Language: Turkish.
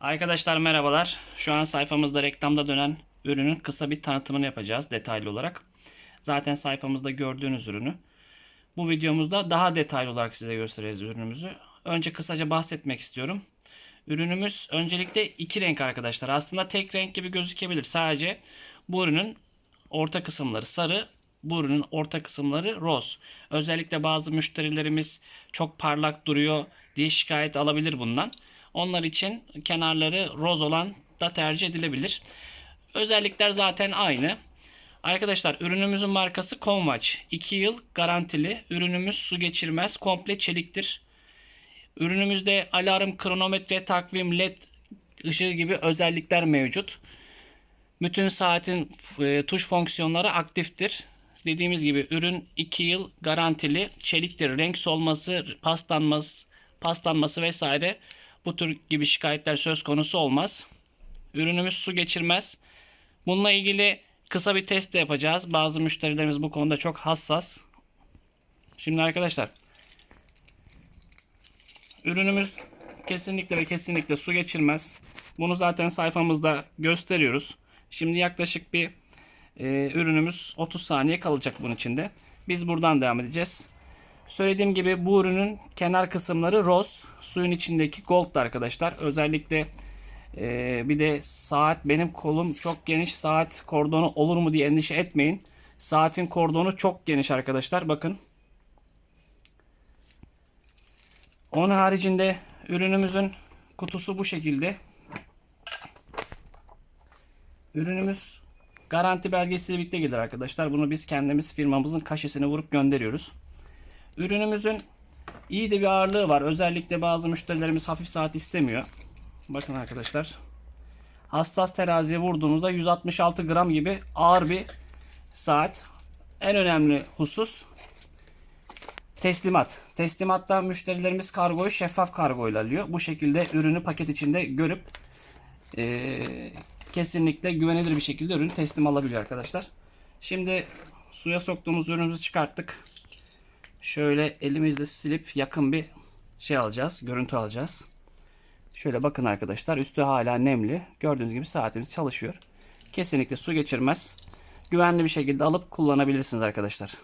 Arkadaşlar merhabalar. Şu an sayfamızda reklamda dönen ürünün kısa bir tanıtımını yapacağız detaylı olarak. Zaten sayfamızda gördüğünüz ürünü. Bu videomuzda daha detaylı olarak size göstereceğiz ürünümüzü. Önce kısaca bahsetmek istiyorum. Ürünümüz öncelikle iki renk arkadaşlar. Aslında tek renk gibi gözükebilir. Sadece bu ürünün orta kısımları sarı, bu ürünün orta kısımları roz. Özellikle bazı müşterilerimiz çok parlak duruyor diye şikayet alabilir bundan. Onlar için kenarları roz olan da tercih edilebilir. Özellikler zaten aynı. Arkadaşlar ürünümüzün markası Convatch. 2 yıl garantili. Ürünümüz su geçirmez. Komple çeliktir. Ürünümüzde alarm, kronometre, takvim, led ışığı gibi özellikler mevcut. Bütün saatin e, tuş fonksiyonları aktiftir. Dediğimiz gibi ürün 2 yıl garantili. Çeliktir. Renk solması, paslanması, paslanması vesaire bu tür gibi şikayetler söz konusu olmaz. Ürünümüz su geçirmez. Bununla ilgili kısa bir test de yapacağız. Bazı müşterilerimiz bu konuda çok hassas. Şimdi arkadaşlar ürünümüz kesinlikle ve kesinlikle su geçirmez. Bunu zaten sayfamızda gösteriyoruz. Şimdi yaklaşık bir e, ürünümüz 30 saniye kalacak bunun içinde. Biz buradan devam edeceğiz. Söylediğim gibi bu ürünün kenar kısımları roz. Suyun içindeki gold arkadaşlar. Özellikle e, bir de saat benim kolum çok geniş saat kordonu olur mu diye endişe etmeyin. Saatin kordonu çok geniş arkadaşlar. Bakın. Onun haricinde ürünümüzün kutusu bu şekilde. Ürünümüz garanti belgesiyle birlikte gelir arkadaşlar. Bunu biz kendimiz firmamızın kaşesini vurup gönderiyoruz. Ürünümüzün iyi de bir ağırlığı var. Özellikle bazı müşterilerimiz hafif saat istemiyor. Bakın arkadaşlar. Hassas teraziye vurduğunuzda 166 gram gibi ağır bir saat. En önemli husus teslimat. Teslimatta müşterilerimiz kargoyu şeffaf kargoyla alıyor. Bu şekilde ürünü paket içinde görüp eee, kesinlikle güvenilir bir şekilde ürünü teslim alabiliyor arkadaşlar. Şimdi suya soktuğumuz ürünümüzü çıkarttık. Şöyle elimizle silip yakın bir şey alacağız. Görüntü alacağız. Şöyle bakın arkadaşlar. Üstü hala nemli. Gördüğünüz gibi saatimiz çalışıyor. Kesinlikle su geçirmez. Güvenli bir şekilde alıp kullanabilirsiniz arkadaşlar.